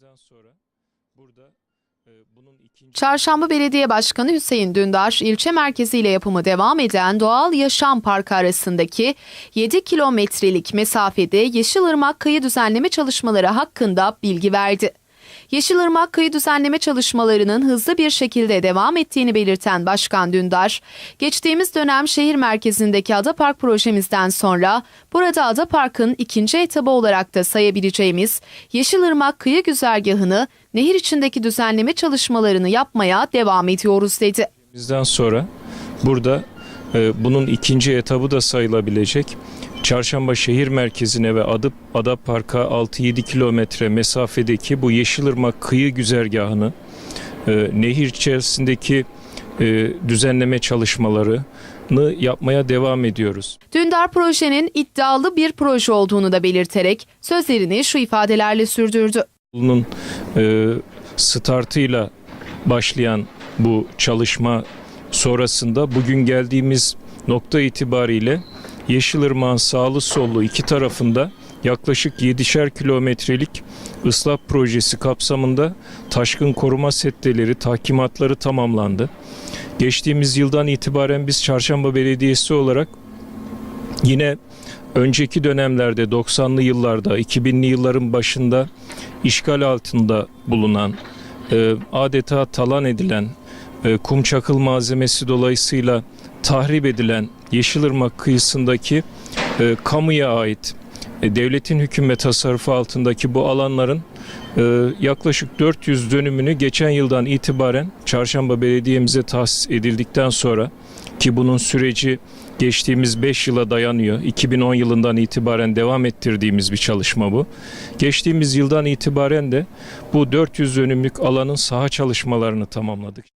Bizden sonra burada e, Çarşamba Belediye Başkanı Hüseyin Dündar, ilçe merkeziyle yapımı devam eden Doğal Yaşam Parkı arasındaki 7 kilometrelik mesafede Yeşilırmak kıyı düzenleme çalışmaları hakkında bilgi verdi. Yeşilırmak kıyı düzenleme çalışmalarının hızlı bir şekilde devam ettiğini belirten Başkan Dündar, geçtiğimiz dönem şehir merkezindeki Ada Park projemizden sonra burada Ada Park'ın ikinci etabı olarak da sayabileceğimiz Yeşilırmak kıyı güzergahını nehir içindeki düzenleme çalışmalarını yapmaya devam ediyoruz dedi. bizden sonra burada e, bunun ikinci etabı da sayılabilecek Çarşamba şehir merkezine ve Adı, Ada Park'a 6-7 kilometre mesafedeki bu Yeşilırmak kıyı güzergahını e, nehir içerisindeki e, düzenleme çalışmalarını yapmaya devam ediyoruz. Dündar projenin iddialı bir proje olduğunu da belirterek sözlerini şu ifadelerle sürdürdü. Bunun e, startıyla başlayan bu çalışma sonrasında bugün geldiğimiz nokta itibariyle Yeşilırmak'ın sağlı sollu iki tarafında yaklaşık 7'şer kilometrelik ıslah projesi kapsamında taşkın koruma setteleri, tahkimatları tamamlandı. Geçtiğimiz yıldan itibaren biz Çarşamba Belediyesi olarak yine önceki dönemlerde 90'lı yıllarda 2000'li yılların başında işgal altında bulunan e, adeta talan edilen e, kum çakıl malzemesi dolayısıyla tahrip edilen Yeşilırmak kıyısındaki e, kamuya ait e, devletin hüküm ve tasarrufu altındaki bu alanların e, yaklaşık 400 dönümünü geçen yıldan itibaren Çarşamba Belediye'mize tahsis edildikten sonra ki bunun süreci geçtiğimiz 5 yıla dayanıyor. 2010 yılından itibaren devam ettirdiğimiz bir çalışma bu. Geçtiğimiz yıldan itibaren de bu 400 dönümlük alanın saha çalışmalarını tamamladık.